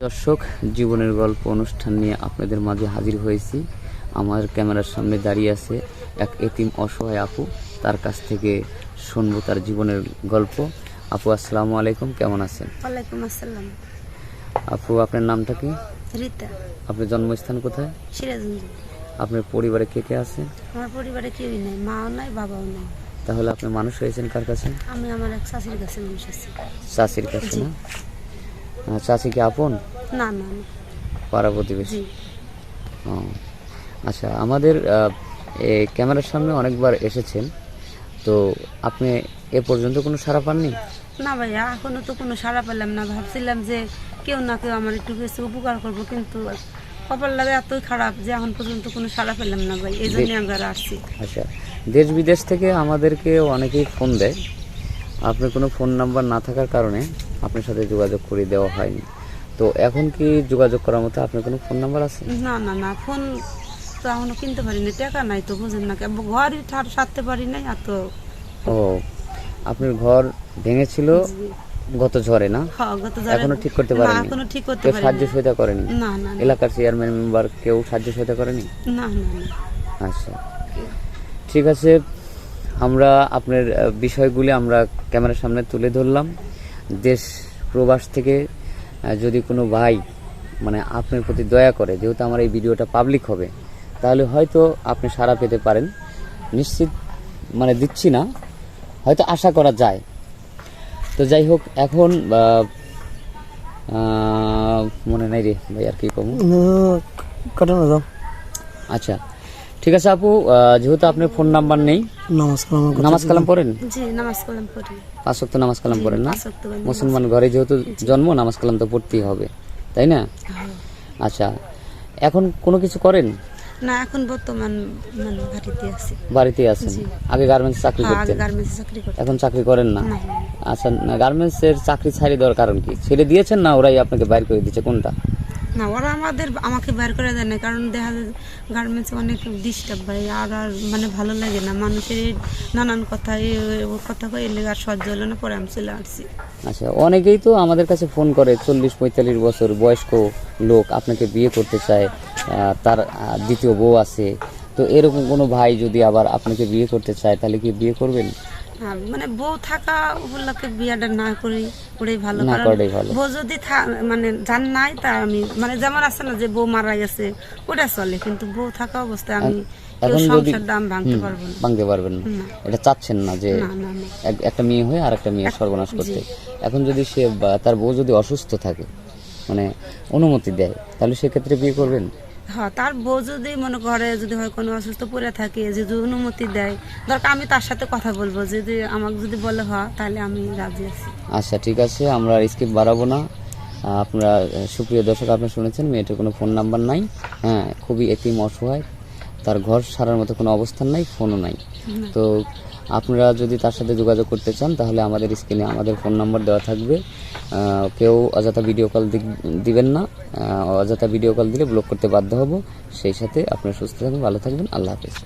দর্শক জীবনের গল্প অনুষ্ঠান নিয়ে আপনাদের মাঝে হাজির হয়েছি। আমার ক্যামেরার সামনে দাঁড়িয়ে আছে এক এতিম অসহায় আপু। তার কাছ থেকে শুনব তার জীবনের গল্প। আপু আসসালামু আলাইকুম কেমন আছেন? ওয়ালাইকুম আসসালাম। আপু আপনার নামটা কি? রিতা। আপনার জন্মস্থান কোথায়? সিরাজগঞ্জ। আপনার পরিবারে কে কে আছে? আমার পরিবারে কেউই নেই মাও নাই বাবাও নেই। তাহলে আপনি মানুষ হয়েছেন কার কাছে? আমি আমার এক শাশুড়ির কাছে মানুষ আছি। চাষির কাছে না? চাচি কি আপন? না না পাড়া প্রতিবেশী? আচ্ছা আমাদের ক্যামেরার সামনে অনেকবার এসেছেন। তো আপনি এ পর্যন্ত কোনো সাড়া পাননি? না ভাইয়া এখনও তো কোনো সাড়া পেলাম না। ভাবছিলাম যে কেউ না কেউ আমার একটু বেশি উপকার করব কিন্তু কপাল লাগে এতই খারাপ যে এখন পর্যন্ত কোনো সাড়া পেলাম না ভাই। এই জন্যই আমরা আসছি। আচ্ছা দেশ বিদেশ থেকে আমাদেরকে অনেকেই ফোন দেয়। আপনার কোনো ফোন নাম্বার না থাকার কারণে আপনার সাথে যোগাযোগ করে দেওয়া হয়নি। তো এখন কি যোগাযোগ করার মতো আপনার কোনো ফোন নাম্বার আছে? না না না ফোন তো এখনও কিনতে পারিনি। টাকা নাই তো বুঝেন না ঘরই ঠার সারতে পারি নাই আর তো ও আপনার ঘর ভেঙেছিল গত ঝড়ে না? হ্যাঁ, গত ঝড়ে- এখনও ঠিক করতে পারেনি? এখনও ঠিক করতে কেউ পারি সাহায্য সহায়তা করেনি? না না না। এলাকার চেয়ারম্যান মেম্বার কেউ সাহায্য সহায়তা করেনি? না না না। আচ্ছা। ঠিক আছে আমরা আপনার বিষয়গুলি আমরা ক্যামেরার সামনে তুলে ধরলাম। দেশ প্রবাস থেকে যদি কোনো ভাই মানে আপনার প্রতি দয়া করে যেহেতু আমার এই ভিডিওটা পাবলিক হবে তাহলে হয়তো আপনি সাড়া পেতে পারেন। নিশ্চিত মানে দিচ্ছি না হয়তো আশা করা যায়। তো যাই হোক এখন মনে নাই রে ভাই আর কি কমু? কাটানো আচ্ছা ঠিক আছে আপু যেহেতু আপনার ফোন নাম্বার নেই নামাজ কালাম পড়েন? জি নামাজ কালাম পাঁচ ওয়াক্ত নামাজ কালাম পড়েন না। মুসলমান ঘরে যেহেতু জন্ম নামাজ কালাম তো পড়তেই হবে তাই না? হ্যাঁ। আচ্ছা এখন কোনো কিছু করেন? না এখন বর্তমান মানে বাড়িতে আছি। বাড়িতে আছেন? আগে গার্মেন্টস চাকরি হ্যাঁ, করতেন? গার্মেন্টসে চাকরি এখন চাকরি করেন না? না। আচ্ছা গার্মেন্টস এর চাকরি ছাড়িয়ে দেওয়ার কারণ কি? ছেড়ে দিয়েছেন না ওরাই আপনাকে বাইর করে দিচ্ছে কোনটা? না, ওরা আমাদের, আমাকে বের করে দেয় না কারণ দেখা যায় গার্মেন্টসে অনেক ডিস্টার্ব ভাই আর আর মানে ভালো লাগে না। মানুষের নানান কথা এই ও কথা কয়ে এলে আর সহ্য হলো না, পরে আমি চলে আসছি। আচ্ছা অনেকেই তো আমাদের কাছে ফোন করে, চল্লিশ পঁয়তাল্লিশ বছর বয়স্ক লোক আপনাকে বিয়ে করতে চায় তার দ্বিতীয় বউ আছে। তো এরকম কোনো ভাই যদি আবার আপনাকে বিয়ে করতে চায়, তাহলে কি বিয়ে করবেন? মানে বউ থাকা ওগুলোকে বিয়েটা না করি ওটাই ভালো। কারণ বউ যদি মানে জান নাই তা আমি মানে যেমন আছে না যে বউ মারা গেছে ওটা চলে। কিন্তু বউ থাকা অবস্থায় আমি এখন যদি- ভাঙতে পারব ভাঙতে পারবেন না। এটা চাচ্ছেন না যে একটা মেয়ে হয়ে আর একটা মেয়ে সর্বনাশ করতে। এখন যদি সে তার বউ যদি অসুস্থ থাকে মানে অনুমতি দেয় তাহলে সেক্ষেত্রে বিয়ে করবেন? হ্যাঁ তার বউ যদি মনে করে যদি হয় কোনো অসুস্থ পড়ে থাকে যদি অনুমতি দেয় দরকার আমি তার সাথে কথা বলব যদি আমাকে যদি বলে হয় তাহলে আমি রাজি আছি। আচ্ছা ঠিক আছে আমরা স্কিপ বাড়াবো না। আপনারা সুপ্রিয় দর্শক আপনি শুনেছেন মেয়েটার কোনো ফোন নাম্বার নাই। হ্যাঁ খুবই এতিম অসহায়। তার ঘর সারার মতো কোনো অবস্থান নাই ফোনও নাই। তো আপনারা যদি তার সাথে যোগাযোগ করতে চান, তাহলে আমাদের স্ক্রিনে আমাদের ফোন নম্বর দেওয়া থাকবে। কেউ অযথা ভিডিও কল দিবেন না। অযথা ভিডিও কল দিলে ব্লক করতে বাধ্য হব। সেই সাথে আপনারা সুস্থ থাকবেন ভালো থাকবেন। আল্লাহ হাফেজ।